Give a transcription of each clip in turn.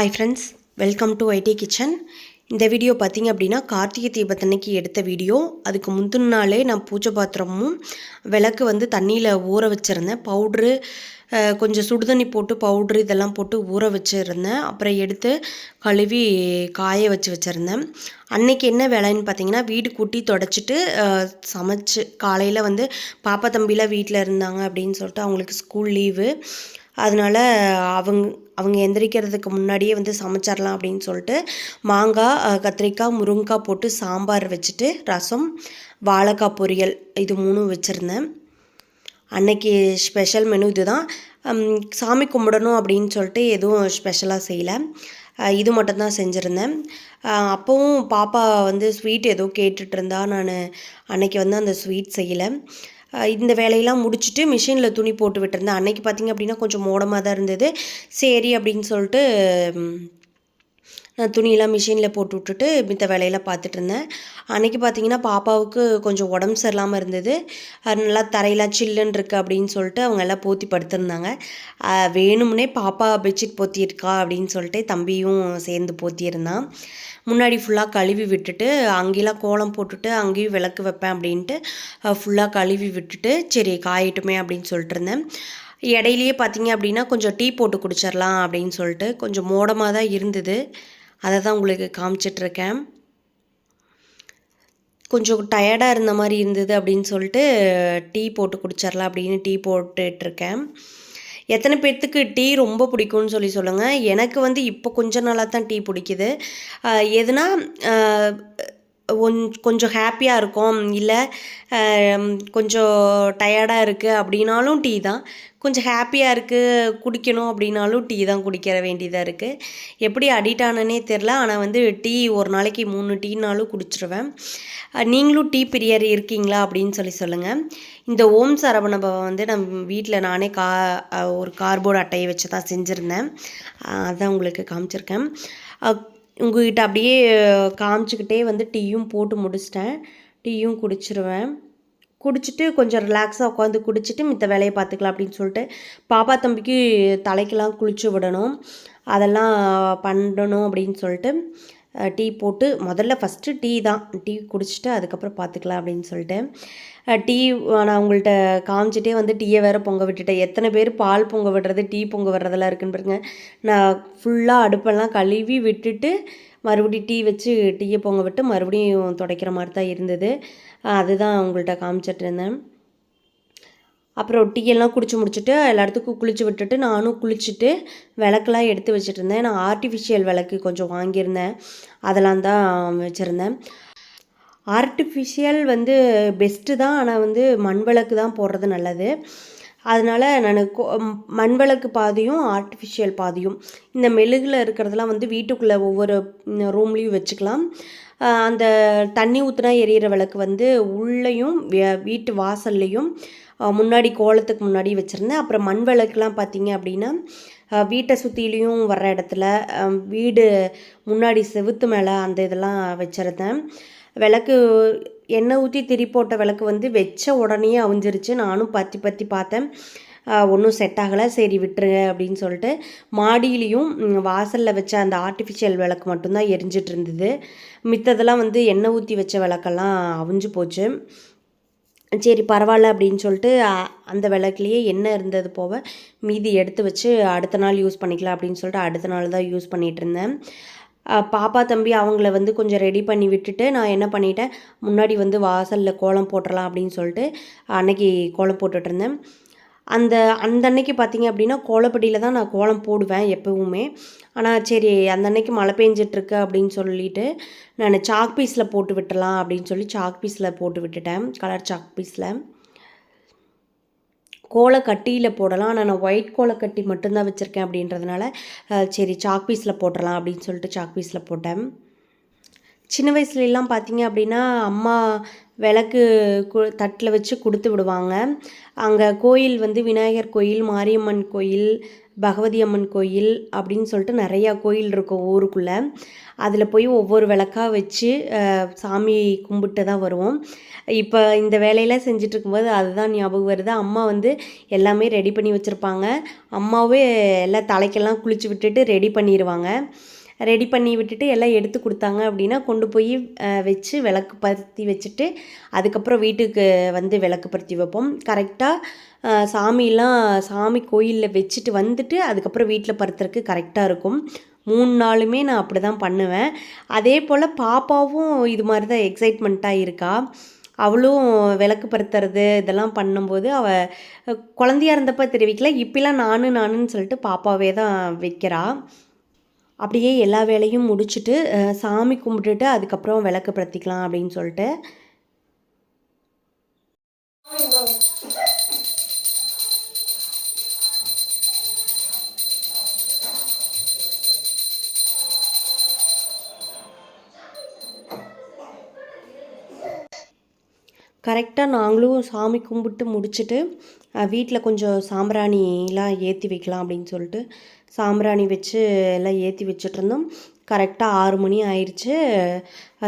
Hi friends welcome to IT kitchen இந்த video பார்த்தீங்க அப்படின்னா கார்த்திகை தீபத்தன்னைக்கு எடுத்த வீடியோ அதுக்கு முந்தின நாளே நான் பூஜை பாத்திரமும் விளக்கு வந்து தண்ணியில் ஊற வச்சுருந்தேன். பவுட்ரு கொஞ்சம் சுடுதண்ணி போட்டு பவுட்ரு இதெல்லாம் போட்டு ஊற வச்சுருந்தேன். அப்புறம் எடுத்து கழுவி காய வச்சு வச்சுருந்தேன். அன்னைக்கு என்ன வேலைன்னு பார்த்தீங்கன்னா வீடு கூட்டி தொடச்சிட்டு சமைச்சு காலையில் வந்து பாப்பா தம்பிலாம் வீட்டில் இருந்தாங்க அப்படின்னு சொல்லிட்டு அவங்களுக்கு ஸ்கூல் லீவு அதனால அவங்க அவங்க எந்திரிக்கிறதுக்கு முன்னாடியே வந்து சமைச்சிடலாம் அப்படின்னு சொல்லிட்டு மாங்காய் கத்திரிக்காய் முருங்கைக்காய் போட்டு சாம்பார் வச்சுட்டு ரசம் வாழைக்காய் பொரியல் இது மூணும் வச்சுருந்தேன். அன்னைக்கு ஸ்பெஷல் மெனு இதுதான். சாமி கும்பிடணும் அப்படின்னு சொல்லிட்டு எதுவும் ஸ்பெஷலாக செய்யலை. இது மட்டும்தான் செஞ்சுருந்தேன். அப்போவும் பாப்பா வந்து ஸ்வீட் ஏதோ கேட்டுட்ருந்தா நான் அன்னைக்கு வந்து அந்த ஸ்வீட் செய்யலை. இந்த வேலையெல்லாம் முடிச்சுட்டு மிஷினில் துணி போட்டு விட்டுருந்தேன். அன்னைக்கு பார்த்திங்க அப்படின்னா கொஞ்சம் மோடமாக தான் இருந்தது. சரி அப்படின்னு சொல்லிட்டு துணியெல்லாம் மிஷினில் போட்டு விட்டுட்டு மித்த வேலையெல்லாம் பார்த்துட்டு இருந்தேன். அன்னைக்கு பார்த்தீங்கன்னா பாப்பாவுக்கு கொஞ்சம் உடம்பு சரியில்லாமல் இருந்தது. அது நல்லா தரையெல்லாம் சில்லுன்னு இருக்குது அப்படின்னு சொல்லிட்டு அவங்க எல்லாம் போத்தி படுத்திருந்தாங்க. வேணும்னே பாப்பா பெட்ஷீட் போத்தியிருக்கா அப்படின்னு சொல்லிட்டு தம்பியும் சேர்ந்து போத்தியிருந்தான். முன்னாடி ஃபுல்லாக கழுவி விட்டுட்டு அங்கேலாம் கோலம் போட்டுட்டு அங்கேயும் விளக்கு வைப்பேன் அப்படின்ட்டு ஃபுல்லாக கழுவி விட்டுட்டு சரி காயட்டுமே அப்படின்னு சொல்லிட்டு இருந்தேன். இடையிலேயே பார்த்தீங்க அப்படின்னா கொஞ்சம் டீ போட்டு குடிச்சிடலாம் அப்படின்னு சொல்லிட்டு கொஞ்சம் மோடமாக தான் இருந்தது. அதை தான் உங்களுக்கு காமிச்சிட்ருக்கேன். கொஞ்சம் டயர்டாக இருந்த மாதிரி இருந்தது அப்படின்னு சொல்லிட்டு டீ போட்டு குடிச்சிடலாம் அப்படின்னு டீ போட்டுட்ருக்கேன். எத்தனை பேர்த்துக்கு டீ ரொம்ப பிடிக்கும்னு சொல்லி சொல்லுங்கள் எனக்கு வந்து இப்போ கொஞ்ச நாளாக தான் டீ பிடிக்குது. எதுனா கொஞ்சம் ஹாப்பியாக இருக்கும் இல்லை கொஞ்சம் டயர்டாக இருக்குது அப்படின்னாலும் டீ தான். கொஞ்சம் ஹாப்பியாக இருக்குது குடிக்கணும் அப்படின்னாலும் டீ தான் குடிக்கிற வேண்டியதாக இருக்குது எப்படி அடிக்ட் ஆனனே தெரில ஆனால் வந்து டீ ஒரு நாளைக்கு மூணு டீனாலும் குடிச்சிருவேன். நீங்களும் டீ பிரியர் இருக்கீங்களா அப்படின்னு சொல்லி சொல்லுங்கள் இந்த ஓம் சரவணபவம் வந்து நம்ம வீட்டில் நானே கா ஒரு கார்போர்டு அட்டையை வச்சு தான் செஞ்சுருந்தேன் அதான் உங்களுக்கு காமிச்சிருக்கேன். உங்ககிட்ட அப்படியே காமிச்சிக்கிட்டே வந்து டீயும் போட்டு முடிச்சிட்டேன். டீயும் குடிச்சிருவேன். குடிச்சிட்டு கொஞ்சம் ரிலாக்ஸாக உட்காந்து குடிச்சிட்டு மித்த வேலையை பார்த்துக்கலாம் அப்படின்னு சொல்லிட்டு பாப்பா தம்பிக்கு தலைக்கெல்லாம் குளிச்சு விடணும். அதெல்லாம் பண்ணணும் அப்படின்னு சொல்லிட்டு டீ போட்டு முதல்ல ஃபஸ்ட்டு டீ தான். டீ குடிச்சிட்டு அதுக்கப்புறம் பார்த்துக்கலாம் அப்படின்னு சொல்லிட்டு டீ நான் உங்கள்கிட்ட காமிச்சிட்டே வந்து டீயை வேறு பொங்க விட்டுட்டேன். எத்தனை பேர் பால் பொங்க விடுறது டீ பொங்க விடுறதெல்லாம் இருக்குன்னு பாருங்க. நான் ஃபுல்லாக அடுப்பெல்லாம் கழுவி விட்டுட்டு மறுபடியும் டீ வச்சு டீயை பொங்க விட்டு மறுபடியும் துடைக்கிற மாதிரி தான் இருந்தது. அதுதான் உங்கள்கிட்ட காமிச்சிட்டு இருந்தேன். அப்புறம் டீயெல்லாம் குடிச்சு முடிச்சுட்டு எல்லாத்துக்கும் குளிச்சு விட்டுட்டு நானும் குளிச்சுட்டு விளக்கெல்லாம் எடுத்து வச்சுட்டு இருந்தேன் நான் ஆர்டிஃபிஷியல் விளக்கு கொஞ்சம் வாங்கியிருந்தேன். அதெல்லாம் தான் வச்சுருந்தேன். ஆர்டிஃபிஷியல் வந்து பெஸ்ட்டு தான். ஆனால் வந்து மண் விளக்கு தான் போடுறது நல்லது. அதனால் நான் மண் விளக்கு பாதியும் ஆர்டிஃபிஷியல் பாதியும். இந்த மெழுகில் இருக்கிறதெல்லாம் வந்து வீட்டுக்குள்ளே ஒவ்வொரு ரூம்லேயும் வச்சுக்கலாம். அந்த தண்ணி ஊற்றினா எரியிற விளக்கு வந்து உள்ளேயும் வீட்டு வாசல்லையும் முன்னாடி கோலத்துக்கு முன்னாடி வச்சுருந்தேன். அப்புறம் மண் விளக்குலாம் பார்த்தீங்க அப்படின்னா வீட்டை சுற்றிலையும் வர்ற இடத்துல வீடு முன்னாடி செவுத்து மேலே அந்த இதெல்லாம் வச்சுருந்தேன். விளக்கு எண்ணெய் ஊற்றி திரி போட்ட விளக்கு வந்து வச்ச உடனே அவிஞ்சிருச்சு. நானும் பற்றி பற்றி பார்த்தேன். ஒன்றும் செட் ஆகலை. சரி விட்டுருங்க அப்படின்னு சொல்லிட்டு மாடியிலையும் வாசலில் வச்ச அந்த ஆர்டிஃபிஷியல் விளக்கு மட்டும்தான் எரிஞ்சிட்டு இருந்தது. மித்ததெல்லாம் வந்து எண்ணெய் ஊற்றி வச்ச விளக்கெல்லாம் அவிஞ்சு போச்சு. சரி பரவாயில்ல அப்படின்னு சொல்லிட்டு அந்த விளக்குலேயே என்ன இருந்தது போக மீதி எடுத்து வச்சு அடுத்த நாள் யூஸ் பண்ணிக்கலாம் அப்படின்னு சொல்லிட்டு அடுத்த நாள் தான் யூஸ் பண்ணிகிட்டு இருந்தேன். பாப்பா தம்பி அவங்கள வந்து கொஞ்சம் ரெடி பண்ணி விட்டுட்டு நான் என்ன பண்ணிட்டேன் முன்னாடி வந்து வாசலில் கோலம் போட்டுடலாம் அப்படின்னு சொல்லிட்டு அன்னைக்கு கோலம் போட்டுட்ருந்தேன் அந்த அந்த அன்னைக்கு பார்த்தீங்க அப்படின்னா கோலப்படியில் தான் நான் கோலம் போடுவேன் எப்போவுமே. ஆனால் சரி அந்த அன்னைக்கு மழை பெஞ்சிட்ருக்கு அப்படின்னு சொல்லிட்டு நான் சாக் பீஸில் போட்டு விட்டுறலாம் அப்படின்னு சொல்லி சாக் பீஸில் போட்டு விட்டுட்டேன் கலர் சாக் பீஸில் கோலக்கட்டியில் போடலாம். ஆனால் நான் ஒயிட் கோலக்கட்டி மட்டும்தான் வச்சுருக்கேன் அப்படின்றதுனால சரி சாக் பீஸில் போட்டுடலாம் அப்படின்னு சொல்லிட்டு சாக் பீஸில் போட்டேன். சின்ன வயசுலலாம் பார்த்தீங்க அப்படின்னா அம்மா விளக்கு கு தட்டில் வச்சு கொடுத்து விடுவாங்க. அங்கே கோயில் வந்து விநாயகர் கோயில் மாரியம்மன் கோயில் பகவதி அம்மன் கோயில் அப்படின்னு சொல்லிட்டு நிறையா கோயில் இருக்கும் ஊருக்குள்ளே. அதில் போய் ஒவ்வொரு விளக்கா வச்சு சாமி கும்பிட்டு தான் வருவோம். இப்போ இந்த வேலையெல்லாம் செஞ்சுட்டு இருக்கும்போது அதுதான் ஞாபகம் வருது. அம்மா வந்து எல்லாமே ரெடி பண்ணி வச்சுருப்பாங்க. அம்மாவே எல்லாம் தலைக்கெல்லாம் குளிச்சு விட்டுட்டு ரெடி பண்ணிடுவாங்க ரெடி பண்ணி விட்டுட்டு எல்லாம் எடுத்து கொடுத்தாங்க அப்படின்னா கொண்டு போய் வச்சு விளக்கு பருத்தி வச்சுட்டு அதுக்கப்புறம் வீட்டுக்கு வந்து விளக்கு பருத்தி வைப்போம் கரெக்டாக சாமிலாம் சாமி கோயிலில் வச்சுட்டு வந்துட்டு அதுக்கப்புறம் வீட்டில் பருத்துறதுக்கு கரெக்டாக இருக்கும். மூணு நாளுமே நான் அப்படி தான் பண்ணுவேன். அதே போல் பாப்பாவும் இது மாதிரி தான் எக்ஸைட்மெண்ட்டாக இருக்கா. அவளும் விளக்கு பருத்துறது இதெல்லாம் பண்ணும்போது அவள் குழந்தையா இருந்தப்போ தெரிவிக்கல. இப்பெல்லாம் நானு நானுன்னு சொல்லிட்டு பாப்பாவே தான் வைக்கிறா. அப்படியே எல்லா வேலையும் முடிச்சுட்டு சாமி கும்பிட்டுட்டு அதுக்கப்புறம் விளக்கு பருத்திக்கலாம் அப்படின்னு சொல்லிட்டு கரெக்டாக நாங்களும் சாமி கும்பிட்டு முடிச்சுட்டு வீட்டில் கொஞ்சம் சாம்பிராணிலாம் ஏற்றி வைக்கலாம் அப்படின்னு சொல்லிட்டு சாம்பிராணி வச்சு எல்லாம் ஏற்றி வச்சுட்ருந்தோம் கரெக்டாக ஆறு மணி ஆயிடுச்சு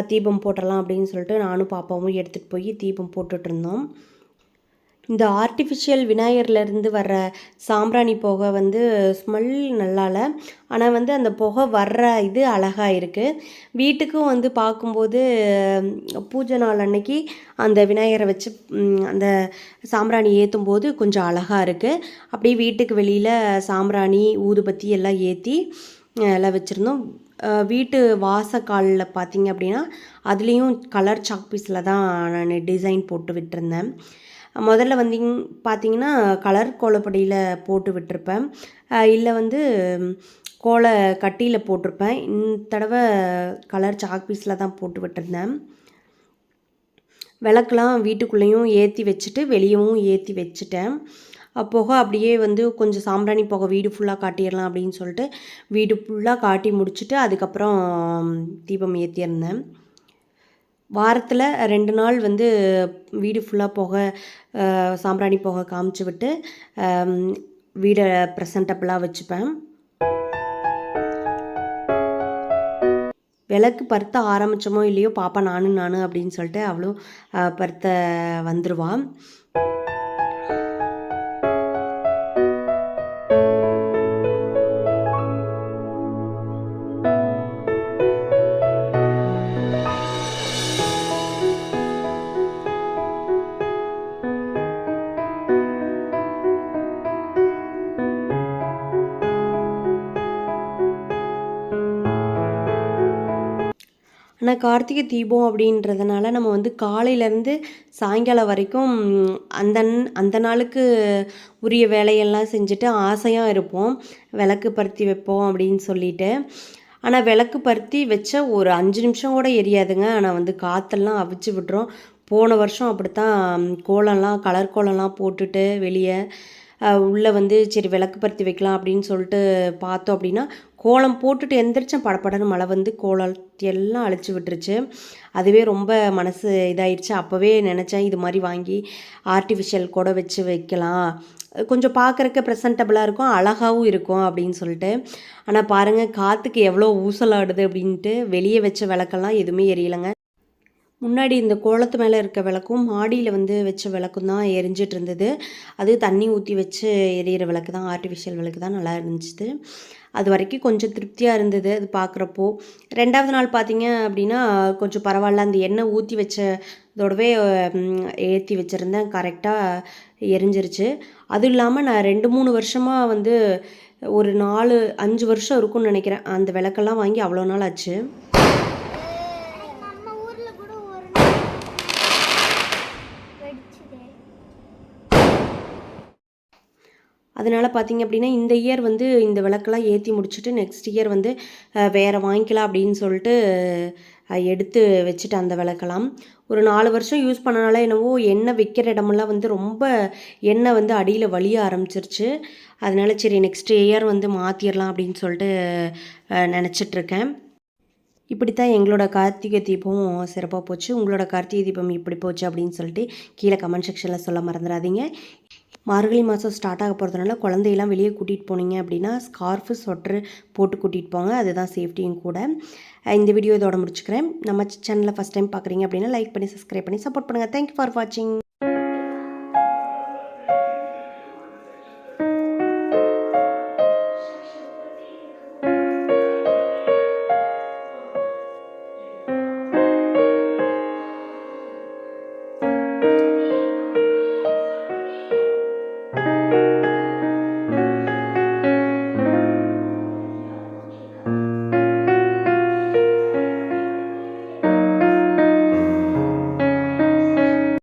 தீபம் போட்டுடலாம் அப்படின்னு சொல்லிட்டு நானும் பாப்பாவும் எடுத்துகிட்டு போய் தீபம் போட்டுட்ருந்தோம் இந்த ஆர்டிஃபிஷியல் விநாயகர்லேருந்து வர்ற சாம்பிராணி புகை வந்து ஸ்மெல் நல்லால ஆனால் வந்து அந்த புகை வர்ற இது அழகாக இருக்குது வீட்டுக்கும் வந்து பார்க்கும்போது பூஜை நாள் அன்னைக்கு அந்த விநாயகரை வச்சு அந்த சாம்பிராணி ஏற்றும் போது கொஞ்சம் அழகாக இருக்குது அப்படியே வீட்டுக்கு வெளியில் சாம்பிராணி ஊதுபத்தி எல்லாம் ஏற்றி எல்லாம் வச்சுருந்தோம். வீட்டு வாசக்காலில் பார்த்தீங்க அப்படின்னா அதுலேயும் கலர் சாக்பீஸில் தான் நான் டிசைன் போட்டு விட்டுருந்தேன். முதல்ல வந்தீங்க பார்த்தீங்கன்னா கலர் கோலப்படியில் போட்டு விட்டிருப்பேன். இல்லை வந்து கோல கட்டியில் போட்டிருப்பேன். இந்த தடவை கலர் சாக் பீஸில் தான் போட்டு விட்டுருந்தேன். விளக்கெலாம் வீட்டுக்குள்ளேயும் ஏற்றி வச்சுட்டு வெளியவும் ஏற்றி வச்சுட்டேன். அப்போக புகை அப்படியே வந்து கொஞ்சம் சாம்பிராணி புகை வீடு ஃபுல்லாக காட்டிடலாம் அப்படின்னு சொல்லிட்டு வீடு ஃபுல்லாக காட்டி முடிச்சுட்டு அதுக்கப்புறம் தீபம் ஏற்றியிருந்தேன் வாரத்தில் ரெண்டு நாள் வந்து வீடு ஃபுல்லாக போக சாம்பிராணி போக காமிச்சு விட்டு வீடை ப்ரெசன்டபிளாக வச்சுப்பேன். விளக்கு பருத்த ஆரம்பித்தோமோ இல்லையோ பாப்பா நானும் நானும் அப்படின்னு சொல்லிட்டு அவ்வளோ பருத்த வந்துடுவான் ஆனால் கார்த்திகை தீபம் அப்படின்றதுனால நம்ம வந்து காலையிலேருந்து சாயங்காலம் வரைக்கும் அந்த அந்த நாளுக்கு உரிய வேலையெல்லாம் செஞ்சுட்டு ஆசையாக இருப்போம். விளக்கு பருத்தி வைப்போம் அப்படின்னு சொல்லிட்டு. ஆனால் விளக்கு பருத்தி வச்ச ஒரு அஞ்சு நிமிஷம் கூட எரியாதுங்க. ஆனால் வந்து காற்றெல்லாம் அவிச்சு விட்டுரும் போன வருஷம் அப்படித்தான் கோலம்லாம் கலர் கோலம்லாம் போட்டுட்டு வெளியே உள்ளே வந்து சரி விளக்கு பருத்தி வைக்கலாம் அப்படின்னு சொல்லிட்டு பார்த்தோம் அப்படின்னா கோலம் போட்டுட்டு எந்திரிச்சேன் படப்படன்னு மழை வந்து கோலத்தை எல்லாம் அழிச்சு விட்டுருச்சு. அதுவே ரொம்ப மனசு இதாயிடுச்சு அப்போவே நினச்சேன் இது மாதிரி வாங்கி ஆர்டிஃபிஷியல் கூட வச்சு வைக்கலாம். கொஞ்சம் பார்க்குறக்கு ப்ரெசன்டபுளாக இருக்கும் அழகாகவும் இருக்கும் அப்படின்னு சொல்லிட்டு. ஆனால் பாருங்கள் காற்றுக்கு எவ்வளோ ஊசலாடுது அப்படின்ட்டு வெளியே வச்ச விளக்கெல்லாம் எதுவுமே எரியலைங்க. முன்னாடி இந்த கோலத்து மேலே இருக்க விளக்கும் மாடியில் வந்து வச்ச விளக்கும் தான் எரிஞ்சிட்டு இருந்தது. அது தண்ணி ஊற்றி வச்சு எரியிற விளக்கு தான் ஆர்டிஃபிஷியல் விளக்கு தான் நல்லா இருந்துச்சு. அது வரைக்கும் கொஞ்சம் திருப்தியாக இருந்தது அது பார்க்குறப்போ ரெண்டாவது நாள் பார்த்தீங்க அப்படின்னா கொஞ்சம் பரவாயில்ல அந்த எண்ணெய் ஊற்றி வச்சதோடவே ஏற்றி வச்சுருந்தேன். கரெக்டாக எரிஞ்சிருச்சு. அதுவும் இல்லாமல் நான் ரெண்டு மூணு வருஷமாக வந்து ஒரு நாலு அஞ்சு வருஷம் இருக்கும்னு நினைக்கிறேன். அந்த விளக்கெல்லாம் வாங்கி அவ்வளோ நாள் ஆச்சு நம்ம ஊர்ல கூட ஒரு நாள் வெடிச்சுதே அதனால் பார்த்தீங்க அப்படின்னா இந்த இயர் வந்து இந்த விளக்கெல்லாம் ஏற்றி முடிச்சுட்டு நெக்ஸ்ட் இயர் வந்து வேறு வாங்கிக்கலாம் அப்படின்னு சொல்லிட்டு எடுத்து வச்சுட்டேன் அந்த விளக்கெல்லாம். ஒரு நாலு வருஷம் யூஸ் பண்ணனால என்னவோ எண்ணெய் விற்கிற இடமெல்லாம் வந்து ரொம்ப எண்ணெய் வந்து அடியில் வலிய ஆரம்பிச்சிருச்சு. அதனால சரி நெக்ஸ்ட் இயர் வந்து மாற்றிடலாம் அப்படின்னு சொல்லிட்டு நினச்சிட்ருக்கேன். இப்படி தான் எங்களோட கார்த்திகை தீபம் சிறப்பாக போச்சு. உங்களோட கார்த்திகை தீபம் இப்படி போச்சு அப்படின்னு சொல்லிட்டு கீழே கமெண்ட் செக்ஷனில் சொல்ல மறந்துடாதீங்க. மார்கழி மாதம் ஸ்டார்ட் ஆக போகிறதுனால குழந்தையெல்லாம் வெளியே கூட்டிகிட்டு போனீங்க அப்படின்னா ஸ்கார்ஃபு ஸ்வெட்ரு போட்டு கூட்டிகிட்டு போங்க. அதுதான் சேஃப்டியும் கூட. இந்த வீடியோ இதோட முடிச்சுக்கிறேன். நம்ம சேனலில் ஃபஸ்ட் டைம் பார்க்குறீங்க அப்படின்னா லைக் பண்ணி சப்ஸ்கிரைப் பண்ணி சப்போர்ட் பண்ணுங்கள் தேங்க்யூ ஃபார் வாட்சிங்